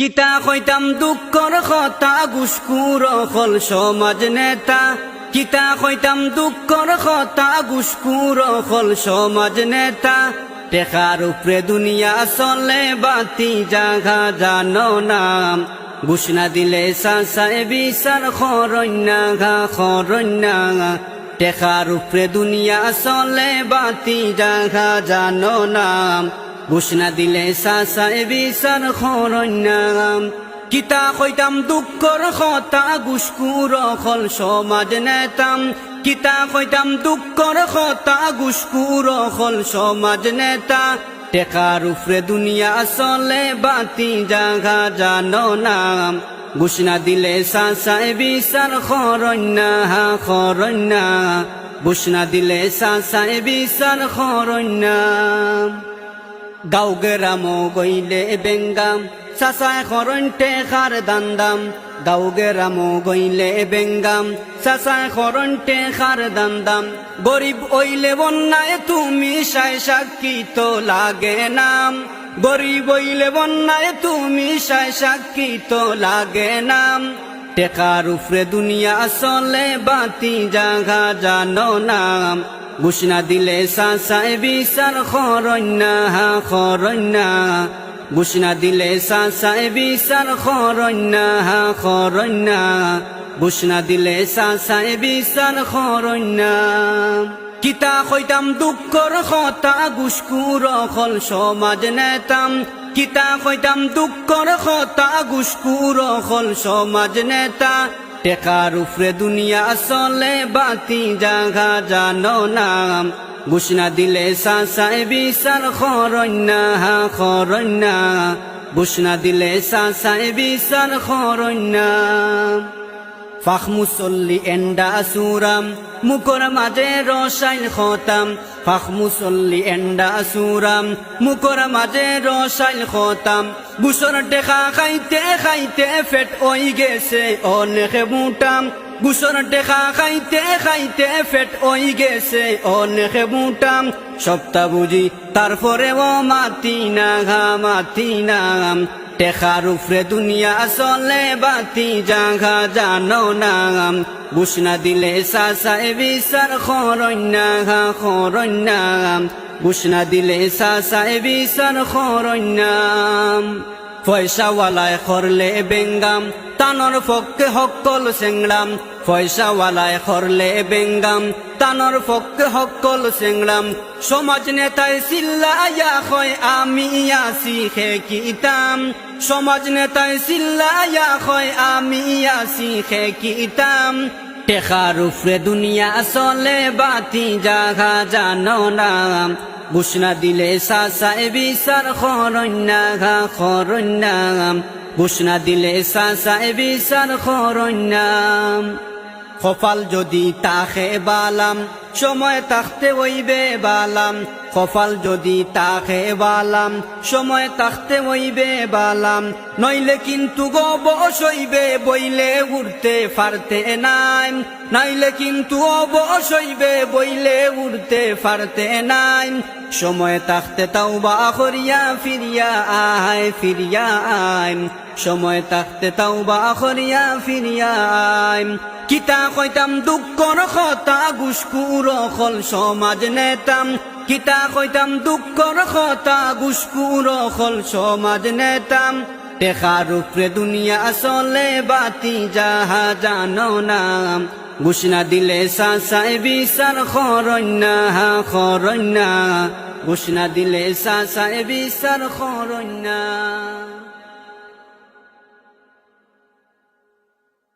কিতা কইতাম দুঃখর কথা গুসকুর হল সমাজ নেতা। কিতা কইতাম দুঃখর কথা গুসকুর হল সমাজ নেতা। টেকার উপরে দুনিয়া চলে, বাতি জাগা জানো নাম। ঘুষনা দিলে সাসায় বিচার খরণ্যা ঘা খরণ্যা টেকার উপরে দুনিয়া চলে, বাতি জাগা জানো নাম। ঘোষণা দিলে সাসায় বিচার খরণ্যাম কিতা কইতাম দুঃখর কথা গুসকুর হল সমাজ নেতাম। কিতা কইতাম দুঃখর কথা গুসকুর হল সমাজ নেতা। টেকার উপরে দুনিয়া চলে, বাতি জাগা জানো নাম। ঘোষণা দিলে সাসায় বিচার খরণ্যা খরণ্যা ঘোষণা দিলে সাসায় বিচার খরণ্যা গাও গেরামো গইলে বেঙ্গাম। সাসায় খরন্টে খার দান্দাম। গাও গইলে বেঙ্গাম। সাসায় খরন্টে খার দান্দাম। গরিব ওইলে বন্যায় তুমি সাই সাক্ষী তো লাগে নাম। গরিব ওইলে বন্যায় তুমি সাই সাক্ষী তো লাগে নাম। টেকার উপরে দুনিয়া চলে, বাতি জাগা জানো নাম। ঘোষণা দিলে সাসায় বিচার খরণ্যা খরণ্যা। ঘোষণা দিলে সাসায় বিচার খরণ্যা খরণ্যা। ঘোষণা দিলে সাসায় বিচার খরণ্যা। কিতা কইতাম দুঃখর কথা গুসকুর হল সমাজ নেতাম। কিতা কইতাম দুঃখর খতা গুসকুর হল সমাজ নেতা। টেকার উফরে দুনিয়া চলে বাতি জাগা জানো নাম। ঘোষণা দিলে সাসায় বিচার খরণ্যা খরণ্যা ঘোষণা দিলে সাসায় বিচার খরণ্যা ফাখ মুসল্লি এন্ডা সুরাম মুখর মাঝে রসাইল খতাম। ফাখ মুসল্লি এন্ডা সুরাম মুখর মাঝে রসাইল খতাম। গুসর টেকা খাইতে খাইতে ফেট ওই গেছে অনেকে বুটাম গুসর টেকা খাইতে খাইতে ফেট ওই গেছে অনেকে বুটাম সপ্তাহ বুঝি তারপরে ও মাতি না ঘা, মাতি না টেকার উফরে দুনিয়া চলে বাতি জাগা জানো নাম ঘোষণা দিলে সাসায় বিচার খরণ্যা খরণ্যা ঘোষণা দিলে সাসায় বিচার খরণ্যাম পয়সাওয়ালায় করলে বেঙ্গাম, তানর পক্ষে হকল সেংলাম পয়সাওয়ালায় করলে বেঙ্গাম, তানর পক্ষে হকল সেংলাম সমাজ নেতায় চিল্লাইয়া হয় আমি আসি খে কিতাম সমাজ নেতায় চিল্লাইয়া হয় আমি আসি খে কিতাম টেকার উপরে দুনিয়া চলে, বাতি জাগা জানো নাম ঘোষণা দিলে সাসায় বিচার খরণ্যা ঘা খরণ্যা ঘোষণা দিলে সাসায় বিচার খরণ্যাম কপাল যদি তাকে বালাম, সময় থাকতে ওইবে বালাম। কপাল যদি তাকে বালাম, সময় থাকতে ওইবে বালাম। নইলে কিন্তু গো বসইবে বইলে উড়তে পারতে নাই। নাইলে কিন্তু অবসইবে বইলে উড়তে পারতে নাই। সময় থাকতে তাও বা করিয়া ফিরিয়া আয় ফিরিয়া আয়। সময় থাকতে তাও বা করিয়া ফিরিয়া আয়। কিতা কইতাম, দুঃখর কথা গুসকুর হল সমাজ নেতাম। কিতা কইতাম, দুঃখর কথা গুসকুর হল সমাজ নেতাম। টেকার উপরে দুনিয়া চলে, বাতি যাহা জানো নাম। ঘোষণা দিলে সাসায় বিচার খরণ্যা খরণ্যা ঘোষণা দিলে সাসায় বিচার খরণ্যা